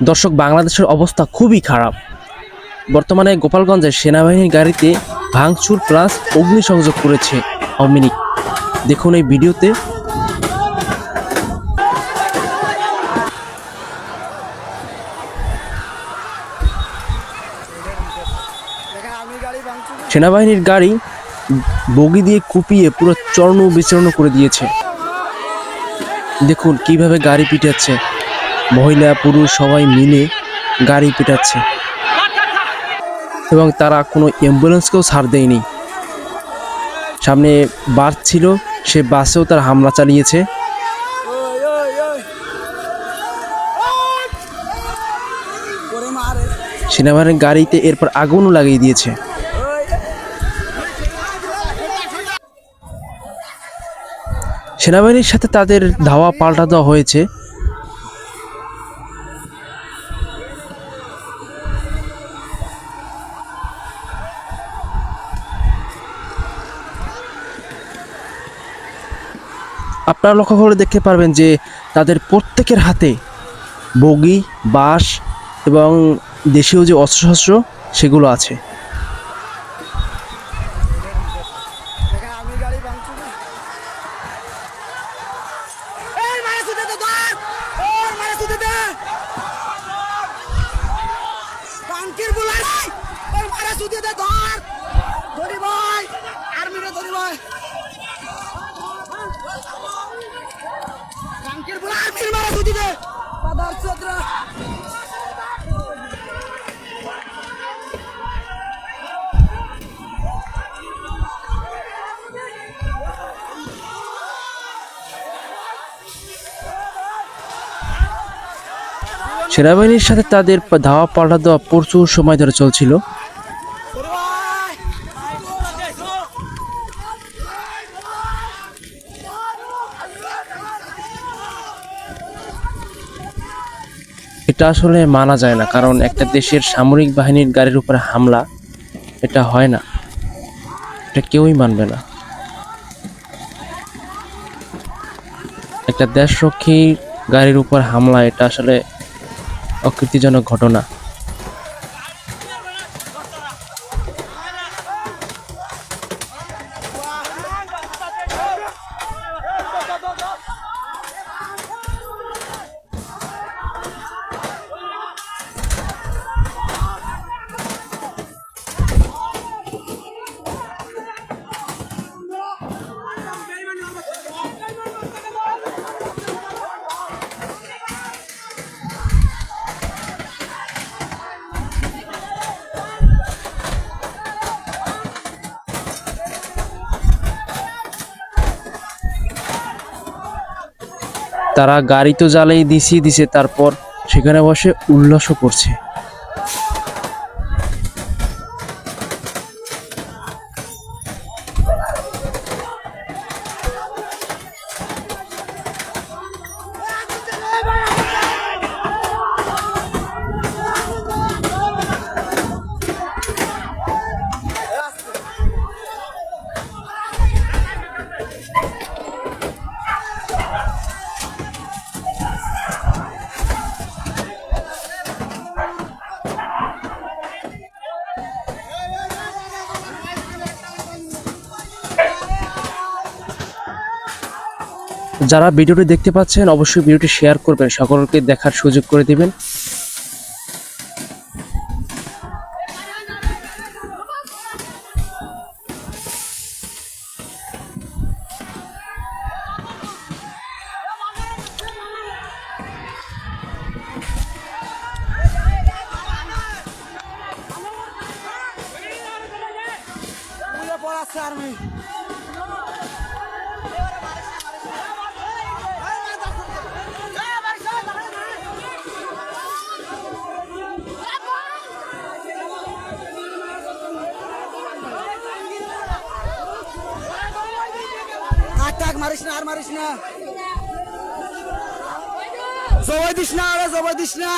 দর্শক, বাংলাদেশের অবস্থা খুবই খারাপ। বর্তমানে গোপালগঞ্জের সেনাবাহিনীর গাড়িতে ভাঙচুর প্লাস অগ্নিসংযোগ করেছে আওয়ামী লীগ। দেখুন এই ভিডিওতে। সেনাবাহিনীর গাড়ি বগি দিয়ে কুপিয়ে পুরো চর্ণ বিচূর্ণ করে দিয়েছে। দেখুন কীভাবে গাড়ি পিটাচ্ছে। মহিলা, পুরুষ সবাই মিলে গাড়ি পিটাচ্ছে। এবং তারা কোনো অ্যাম্বুলেন্সকেও ছাড় দেয়নি। সামনে বাস ছিল, সে বাসেও তার হামলা চালিয়েছে। সেনাবাহিনীর গাড়িতে এরপর আগুনও লাগিয়ে দিয়েছে। সেনাবাহিনীর সাথে তাদের ধাওয়া পাল্টা দেওয়া হয়েছে। আপনারা লক্ষ্য করে দেখতে পারবেন যে তাদের প্রত্যেকের হাতে বগি, বাঁশ এবং দেশীয় যে অস্ত্রশস্ত্র, সেগুলো আছে। সেনাবাহিনীর সাথে তাদের ধাওয়া পাল্টা দেওয়া প্রচুর সময় ধরে চলছিল। এটা আসলে মানা যায় না, কারণ একটা দেশের সামরিক বাহিনীর গাড়ির উপরে হামলা, এটা হয় না। এটা কেউই মানবে না। একটা দেশরক্ষী গাড়ির উপর হামলা, এটা আসলে অকৃতিজনক ঘটনা। তারা গাড়ি তো জ্বালিয়ে দিছি দিছে তারপর সেখানে বসে উল্লাসও করছে। যারা ভিডিওটি দেখতে পাচ্ছেন অবশ্যই ভিডিওটি শেয়ার করবেন। সকলকে দেখার সুযোগ করে দিবেন। মারিস না আর মারিস না। জবাই দিস না আরে জবাই দিস না।